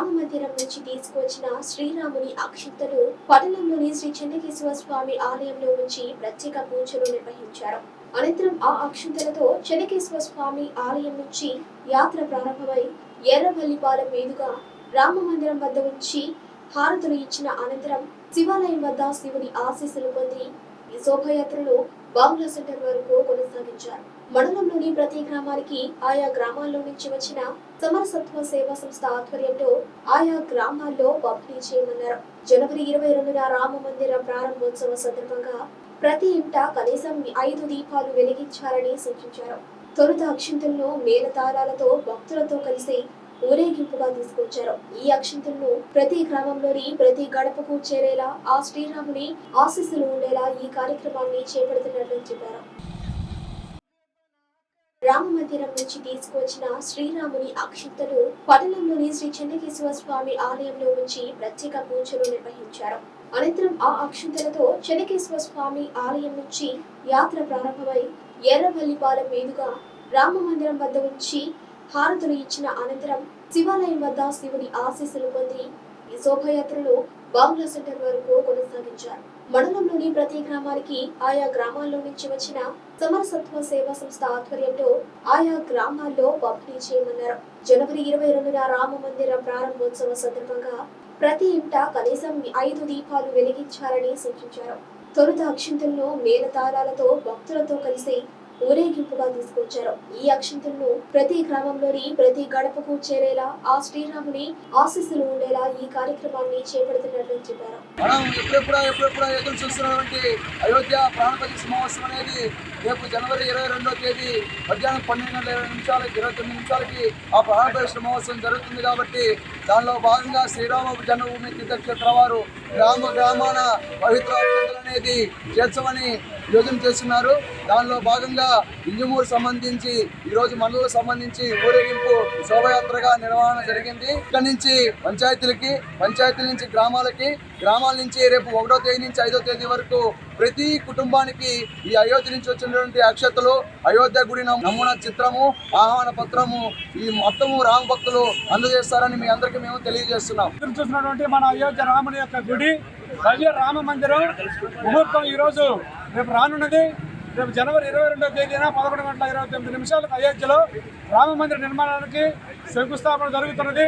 మందిరం నుంచి తీసుకువచ్చిన శ్రీరాముని అక్షింతలు పట్టణంలోని శ్రీ చెన్నకేశ్వర స్వామి ఆలయంలో ఉంచి ప్రత్యేక పూజలు నిర్వహించారు. అనంతరం ఆ అక్షింతలతో చెన్నకేశ్వర స్వామి ఆలయం నుంచి యాత్ర ప్రారంభమై ఎర్రవల్లిపాలెం మీదుగా రామ మందిరం వద్ద ఉంచి హారతులు ఇచ్చిన అనంతరం శివాలయం వద్ద శివుని ఆశీస్సులు పొంది ఈ శోభయాత్రలో బాంగ్లా సెంటర్ వరకు కొనసాగించారు. మండలంలోని ప్రతి గ్రామానికి ఆయా గ్రామాల్లో నుంచి వచ్చిన సమరసత్వ సేవా సంస్థ ఆధ్వర్యంలో ఆయా గ్రామాల్లో పంపిణీ చేయమన్నారు. జనవరి ఇరవై రెండున రామ మందిర ప్రారంభోత్సవ సందర్భంగా ప్రతి ఇంట కనీసం ఐదు దీపాలు వెలిగించాలని సూచించారు. తొలుత అక్షింతలను మేళతాళాలతో భక్తులతో కలిసి ఊరేగింపుగా తీసుకొచ్చారు. ఈ అక్షింతలను ప్రతి గ్రామంలోని ప్రతి గడపకు చేరేలా ఆ శ్రీరాముని ఆశీస్సులు ఉండేలా ఈ కార్యక్రమాన్ని చేపడుతున్నట్లు చెప్పారు. రామ మందిరం నుంచి తీసుకువచ్చిన శ్రీరాముని అక్షింతలు పట్టణంలోని శ్రీ చెన్నకేశ్వర స్వామి ఆలయంలో ఉంచి ప్రత్యేక పూజలు నిర్వహించారు. అనంతరం ఆ అక్షింతలతో చెన్నకేశ్వర స్వామి ఆలయం నుంచి యాత్ర ప్రారంభమై ఎర్రవల్లిపాలెం మీదుగా రామ మందిరం వద్ద ఉంచి హారతులు ఇచ్చిన అనంతరం శివాలయం వద్ద శివుని ఆశీస్సులు పొంది ఈ శోభాయాత్రలో బాంగ్లా సెంటర్ వరకు కొనసాగించారు. మండలంలోని ప్రతి గ్రామానికి ఆయా గ్రామాల్లో నుంచి వచ్చిన సమరసత్వ సేవా సంస్థ ఆధ్వర్యంలో ఆయా గ్రామాల్లో పంపిణీ చేయమన్నారు. జనవరి ఇరవై రెండున రామ మందిర ప్రారంభోత్సవ సందర్భంగా ప్రతి ఇంట కనీసం ఐదు దీపాలు వెలిగించాలని సూచించారు. తొలుత అక్షింతలను మేళతాళాలతో భక్తులతో కలిసి ఊరేగింపుగా తీసుకొచ్చారు. ఈ అక్షింతలను ప్రతి గ్రామంలోని ప్రతి గడపకు చేరేలా ఆ శ్రీరాముని ఆశీస్సులు ఉండేలా ఈ కార్యక్రమాన్ని చేపడుతున్నట్లు చెప్పారు. మనం ఎప్పుడెప్పుడా ఎప్పుడెప్పుడా ఎదురు చూస్తున్నటువంటి అయోధ్య ప్రాణపతి సమావేశం అనేది రేపు జనవరి ఇరవై రెండో తేదీ మధ్యాహ్నం పన్నెండు గంటల ఇరవై నిమిషాలకి ఇరవై తొమ్మిది నిమిషాలకి ఆ ప్రాణపతి మహోత్సవం జరుగుతుంది కాబట్టి దానిలో భాగంగా శ్రీరామ జన్మభూమి తీర్థక్షేత్ర వారు గ్రామ గ్రామాన పవిత్ర అనేది చేర్చమని యోజన చేస్తున్నారు. దానిలో భాగంగా ఇంజమూరు సంబంధించి ఈరోజు మండలకు సంబంధించి ఊరేగింపు శోభయాత్రగా నిర్వహణ జరిగింది. ఇక్కడ నుంచి పంచాయతీలకి పంచాయతీల నుంచి గ్రామాలకి గ్రామాల నుంచి రేపు ఒకటో తేదీ నుంచి ఐదో తేదీ వరకు ప్రతి కుటుంబానికి ఈ అయోధ్య నుంచి వచ్చినటువంటి అక్షతలు అయోధ్య గుడి నమూనా చిత్రము ఆహ్వాన పత్రము ఈ మొత్తము రామ భక్తులు అందజేస్తారని మీ అందరికీ మేము తెలియజేస్తున్నాం. చూసినటువంటి మన అయోధ్య రాముని యొక్క గుడి భవ్య రామ మందిరం ముహూర్తం ఈరోజు రేపు రానున్నది. రేపు జనవరి ఇరవై రెండవ తేదీన పదకొండు గంటల ఇరవై తొమ్మిది నిమిషాలకు అయోధ్యలో రామ మందిర నిర్మాణానికి శంకుస్థాపన జరుగుతున్నది.